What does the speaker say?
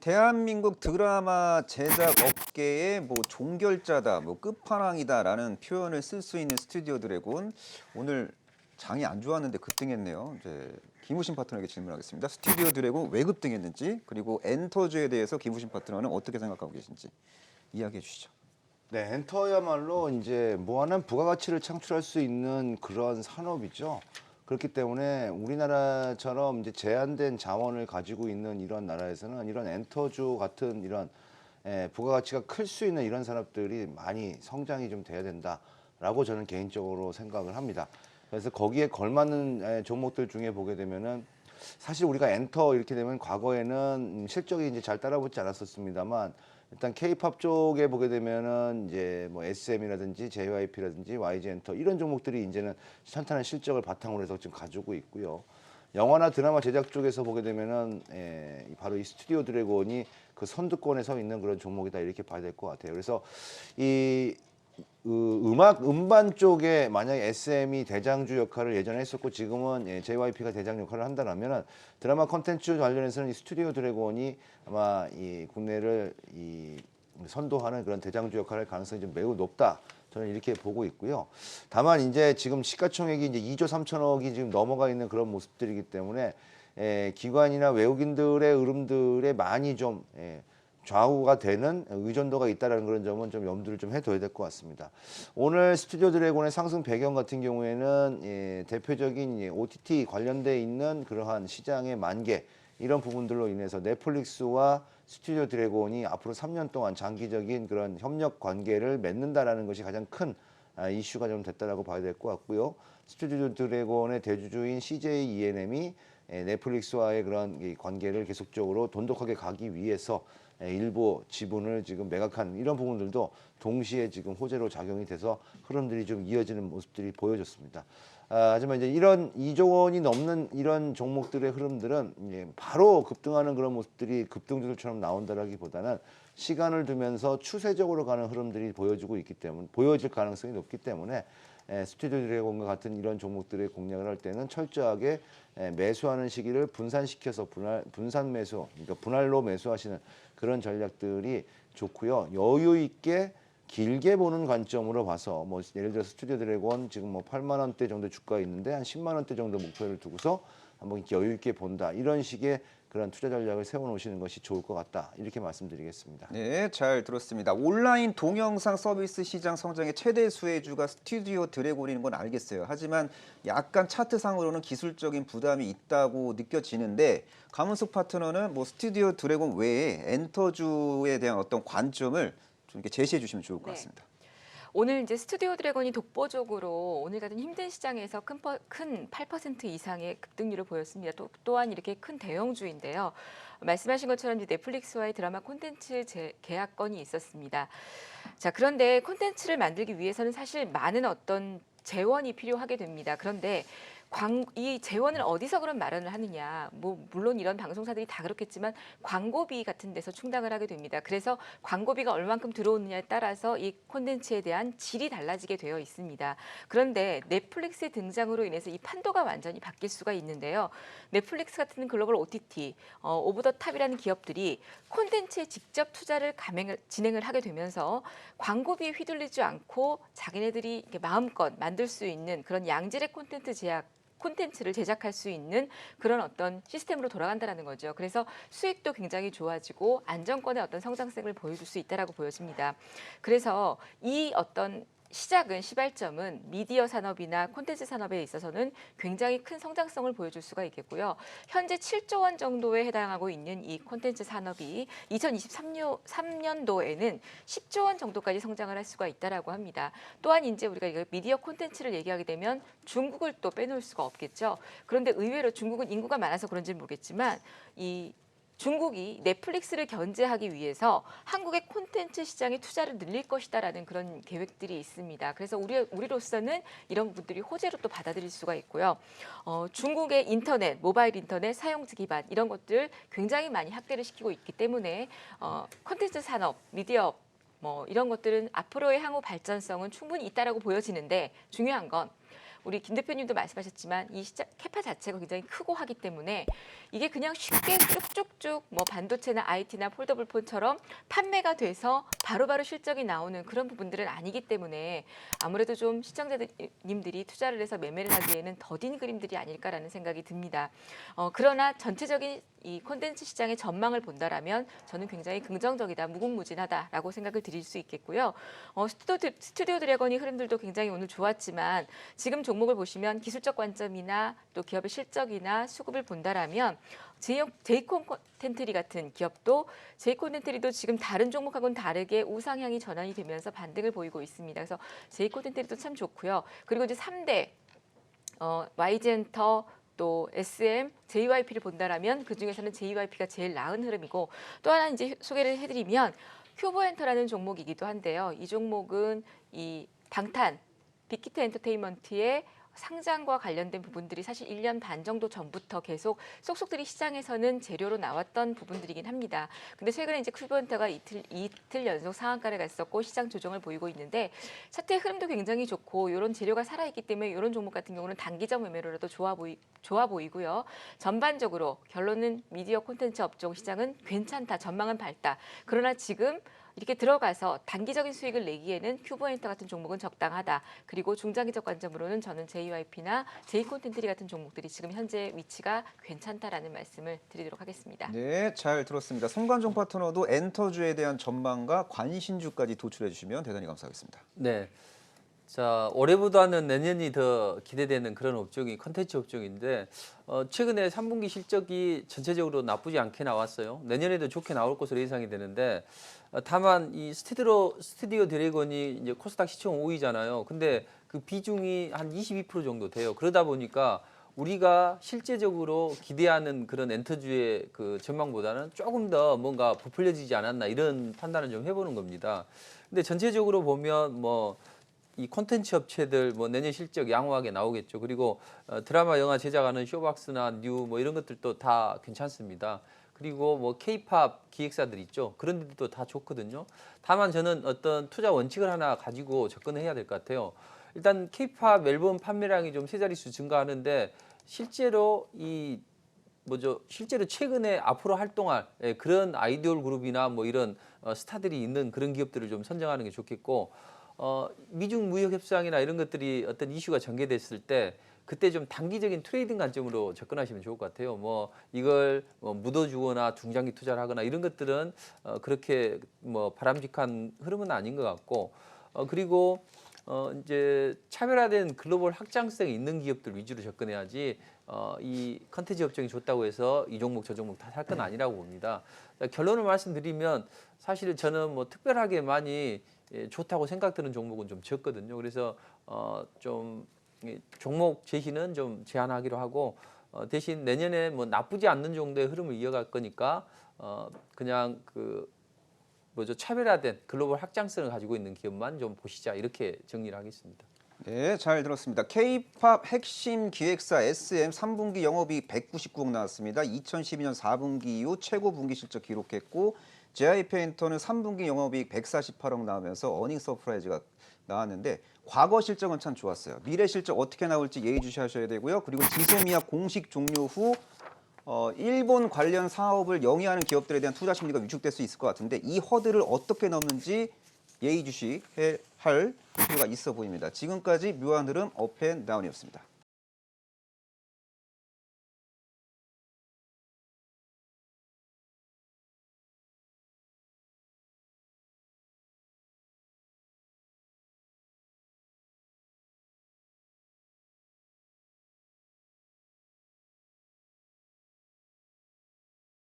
대한민국 드라마 제작 업계의 뭐 종결자다, 뭐 끝판왕이다라는 표현을 쓸 수 있는 스튜디오 드래곤 오늘 장이 안 좋았는데 급등했네요. 이제 김우신 파트너에게 질문하겠습니다. 스튜디오 드래곤 왜 급등했는지 그리고 엔터주에 대해서 김우신 파트너는 어떻게 생각하고 계신지 이야기해 주시죠. 네, 엔터야말로 이제 무한한 부가가치를 창출할 수 있는 그런 산업이죠. 그렇기 때문에 우리나라처럼 이제 제한된 자원을 가지고 있는 이런 나라에서는 이런 엔터주 같은 이런 예, 부가가치가 클 수 있는 이런 산업들이 많이 성장이 좀 돼야 된다라고 저는 개인적으로 생각을 합니다. 그래서 거기에 걸맞는 예, 종목들 중에 보게 되면은 사실 우리가 엔터 이렇게 되면 과거에는 음, 실적이 이제 잘 따라붙지 않았었습니다만 일단 K-팝 쪽에 보게 되면은 이제 뭐 SM이라든지 JYP라든지 YG 엔터 이런 종목들이 이제는 탄탄한 실적을 바탕으로 해서 지금 가지고 있고요. 영화나 드라마 제작 쪽에서 보게 되면은 에, 바로 이 스튜디오 드래곤이 그 선두권에 서 있는 그런 종목이다 이렇게 봐야 될 것 같아요. 그래서 이 그 음악 음반 쪽에 만약에 SM이 대장주 역할을 예전에 했었고 지금은 예, JYP가 대장 역할을 한다라면은 드라마 컨텐츠 관련해서는 이 스튜디오 드래곤이 아마 이 국내를 이 선도하는 그런 대장주 역할을 할 가능성이 좀 매우 높다. 저는 이렇게 보고 있고요. 다만 이제 지금 시가총액이 이제 2조 3천억이 지금 넘어가 있는 그런 모습들이기 때문에 에, 기관이나 외국인들의 흐름들에 많이 좀 예, 좌우가 되는 의존도가 있다라는 그런 점은 좀 염두를 좀 해둬야 될 것 같습니다. 오늘 스튜디오 드래곤의 상승 배경 같은 경우에는 예, 대표적인 예, OTT 관련돼 있는 그러한 시장의 만개 이런 부분들로 인해서 넷플릭스와 스튜디오 드래곤이 앞으로 3년 동안 장기적인 그런 협력 관계를 맺는다라는 것이 가장 큰 아, 이슈가 좀 됐다라고 봐야 될 것 같고요. 스튜디오 드래곤의 대주주인 CJ ENM이 에, 넷플릭스와의 그런 이 관계를 계속적으로 돈독하게 가기 위해서 에, 일부 지분을 지금 매각한 이런 부분들도 동시에 지금 호재로 작용이 돼서 흐름들이 좀 이어지는 모습들이 보여졌습니다. 아, 하지만 이제 이런 2조 원이 넘는 이런 종목들의 흐름들은 이제 바로 급등하는 그런 모습들이 급등주들처럼 나온다라기보다는 시간을 두면서 추세적으로 가는 흐름들이 보여지고 있기 때문에 보여질 가능성이 높기 때문에 에, 스튜디오 드래곤과 같은 이런 종목들의 공략을 할 때는 철저하게 에, 매수하는 시기를 분산시켜서 분할, 분산 매수, 그러니까 분할로 매수하시는 그런 전략들이 좋고요. 여유 있게 길게 보는 관점으로 봐서 뭐 예를 들어 스튜디오 드래곤 지금 뭐 8만 원대 정도 주가 있는데 한 10만 원대 정도 목표를 두고서 한번 여유 있게 본다 이런 식의 그런 투자 전략을 세워 놓으시는 것이 좋을 것 같다 이렇게 말씀드리겠습니다. 네, 잘 들었습니다. 온라인 동영상 서비스 시장 성장의 최대 수혜주가 스튜디오 드래곤인 건 알겠어요. 하지만 약간 차트상으로는 기술적인 부담이 있다고 느껴지는데 강은숙 파트너는 뭐 스튜디오 드래곤 외에 엔터주에 대한 어떤 관점을 좀 이렇게 제시해 주시면 좋을 것 네. 같습니다. 오늘 이제 스튜디오 드래곤이 독보적으로 오늘 같은 힘든 시장에서 큰, 퍼, 큰8% 이상의 급등률을 보였습니다. 또, 또한 이렇게 큰 대형주인데요. 말씀하신 것처럼 넷플릭스와의 드라마 콘텐츠 제, 계약건이 있었습니다. 자, 그런데 콘텐츠를 만들기 위해서는 사실 많은 어떤 재원이 필요하게 됩니다. 그런데 광, 이 재원을 어디서 그런 마련을 하느냐. 뭐 물론 이런 방송사들이 다 그렇겠지만 광고비 같은 데서 충당을 하게 됩니다. 그래서 광고비가 얼만큼 들어오느냐에 따라서 이 콘텐츠에 대한 질이 달라지게 되어 있습니다. 그런데 넷플릭스의 등장으로 인해서 이 판도가 완전히 바뀔 수가 있는데요. 넷플릭스 같은 글로벌 OTT, 어, 오브 더 탑이라는 기업들이 콘텐츠에 직접 투자를 감행을, 진행을 하게 되면서 광고비에 휘둘리지 않고 자기네들이 마음껏 만들 수 있는 그런 양질의 콘텐츠 제약 콘텐츠를 제작할 수 있는 그런 어떤 시스템으로 돌아간다는 거죠. 그래서 수익도 굉장히 좋아지고 안정권의 어떤 성장성을 보여줄 수 있다라고 보여집니다. 그래서 이 어떤 시작은 시발점은 미디어 산업이나 콘텐츠 산업에 있어서는 굉장히 큰 성장성을 보여줄 수가 있겠고요. 현재 7조 원 정도에 해당하고 있는 이 콘텐츠 산업이 2023년도에는 10조 원 정도까지 성장을 할 수가 있다라고 합니다. 또한 이제 우리가 미디어 콘텐츠를 얘기하게 되면 중국을 또 빼놓을 수가 없겠죠. 그런데 의외로 중국은 인구가 많아서 그런지 모르겠지만 이 중국이 넷플릭스를 견제하기 위해서 한국의 콘텐츠 시장에 투자를 늘릴 것이다라는 그런 계획들이 있습니다. 그래서 우리 우리로서는 이런 부분들이 호재로 또 받아들일 수가 있고요. 어, 중국의 인터넷, 모바일 인터넷 사용자 기반 이런 것들 굉장히 많이 확대를 시키고 있기 때문에 어, 콘텐츠 산업, 미디어 뭐 이런 것들은 앞으로의 향후 발전성은 충분히 있다라고 보여지는데 중요한 건 우리 김 대표님도 말씀하셨지만 이 시장 캐파 자체가 굉장히 크고 하기 때문에 이게 그냥 쉽게 쭉쭉쭉 뭐 반도체나 IT나 폴더블폰처럼 판매가 돼서 바로 바로 실적이 나오는 그런 부분들은 아니기 때문에 아무래도 좀 시청자님들이 투자를 해서 매매를 하기에는 더딘 그림들이 아닐까라는 생각이 듭니다. 어, 그러나 전체적인 이 콘텐츠 시장의 전망을 본다라면 저는 굉장히 긍정적이다, 무궁무진하다라고 생각을 드릴 수 있겠고요. 어, 스튜디오, 스튜디오 드래곤이 흐름들도 굉장히 오늘 좋았지만 지금 종목을 보시면 기술적 관점이나 또 기업의 실적이나 수급을 본다라면 제이콘 제이콘 텐트리 같은 기업도 제이콘 텐트리도 지금 다른 종목하고는 다르게 우상향이 전환이 되면서 반등을 보이고 있습니다. 그래서 제이콘 텐트리도 참 좋고요. 그리고 이제 3대 어, YG엔터 또 SM, JYP를 본다라면 그 중에서는 JYP가 제일 나은 흐름이고 또 하나 이제 소개를 해드리면 큐브엔터라는 종목이기도 한데요. 이 종목은 이 방탄 빅히트 엔터테인먼트의 상장과 관련된 부분들이 사실 1년 반 정도 전부터 계속 쏙쏙들이 시장에서는 재료로 나왔던 부분들이긴 합니다. 근데 최근에 이제 큐브엔터가 이틀 이틀 연속 상한가를 갔었고 시장 조정을 보이고 있는데 차트의 흐름도 굉장히 좋고 이런 재료가 살아있기 때문에 이런 종목 같은 경우는 단기적 매매로라도 좋아 보이 좋아 보이고요. 전반적으로 결론은 미디어 콘텐츠 업종 시장은 괜찮다, 전망은 밝다. 그러나 지금 이렇게 들어가서 단기적인 수익을 내기에는 큐브엔터 같은 종목은 적당하다. 그리고 중장기적 관점으로는 저는 JYP나 제이콘텐트리 같은 종목들이 지금 현재 위치가 괜찮다라는 말씀을 드리도록 하겠습니다. 네, 잘 들었습니다. 송관종 파트너도 엔터주에 대한 전망과 관심주까지 도출해 주시면 대단히 감사하겠습니다. 네. 자, 올해보다는 내년이 더 기대되는 그런 업종이 컨텐츠 업종인데 어, 최근에 3분기 실적이 전체적으로 나쁘지 않게 나왔어요. 내년에도 좋게 나올 것으로 예상이 되는데 어, 다만 이 스튜디오 스튜디오 드래곤이 이제 코스닥 시총 5위잖아요. 근데 그 비중이 한 22% 정도 돼요. 그러다 보니까 우리가 실제적으로 기대하는 그런 엔터주의 그 전망보다는 조금 더 뭔가 부풀려지지 않았나 이런 판단을 좀 해보는 겁니다. 근데 전체적으로 보면 뭐 이 콘텐츠 업체들 뭐 내년 실적 양호하게 나오겠죠. 그리고 어, 드라마 영화 제작하는 쇼박스나 뉴 뭐 이런 것들도 다 괜찮습니다. 그리고 뭐 케이팝 기획사들 있죠. 그런 데도 다 좋거든요. 다만 저는 어떤 투자 원칙을 하나 가지고 접근해야 될 것 같아요. 일단 케이팝 앨범 판매량이 좀 세 자릿수 증가하는데 실제로 이 뭐죠 실제로 최근에 앞으로 활동할 예, 그런 아이디얼 그룹이나 뭐 이런 어, 스타들이 있는 그런 기업들을 좀 선정하는 게 좋겠고 어, 미중 무역 협상이나 이런 것들이 어떤 이슈가 전개됐을 때 그때 좀 단기적인 트레이딩 관점으로 접근하시면 좋을 것 같아요. 뭐 이걸 뭐 묻어주거나 중장기 투자를 하거나 이런 것들은 어, 그렇게 뭐 바람직한 흐름은 아닌 것 같고 어, 그리고 어, 이제 차별화된 글로벌 확장성이 있는 기업들 위주로 접근해야지 어, 이 컨텐츠 업종이 좋다고 해서 이 종목 저 종목 다 살 건 아니라고 봅니다. 자, 결론을 말씀드리면 사실 저는 뭐 특별하게 많이 예, 좋다고 생각드는 종목은 좀 적거든요. 그래서 어, 좀이 종목 제시는 좀 제한하기로 하고 어, 대신 내년에 뭐 나쁘지 않는 정도의 흐름을 이어갈 거니까 어, 그냥 그 뭐죠 차별화된 글로벌 확장성을 가지고 있는 기업만 좀 보시자 이렇게 정리를 하겠습니다. 네, 잘 들었습니다. K-팝 핵심 기획사 SM 3분기 영업이익 199억 나왔습니다. 2012년 4분기 이후 최고 분기 실적 기록했고 JYP 엔터는 3분기 영업이익 148억 나오면서 어닝 서프라이즈가 나왔는데 과거 실적은 참 좋았어요. 미래 실적 어떻게 나올지 예의주시하셔야 되고요. 그리고 지소미아 공식 종료 후 어, 일본 관련 사업을 영위하는 기업들에 대한 투자 심리가 위축될 수 있을 것 같은데 이 허들을 어떻게 넘는지 예의주시할 필요가 있어 보입니다. 지금까지 묘한 흐름 업앤다운이었습니다.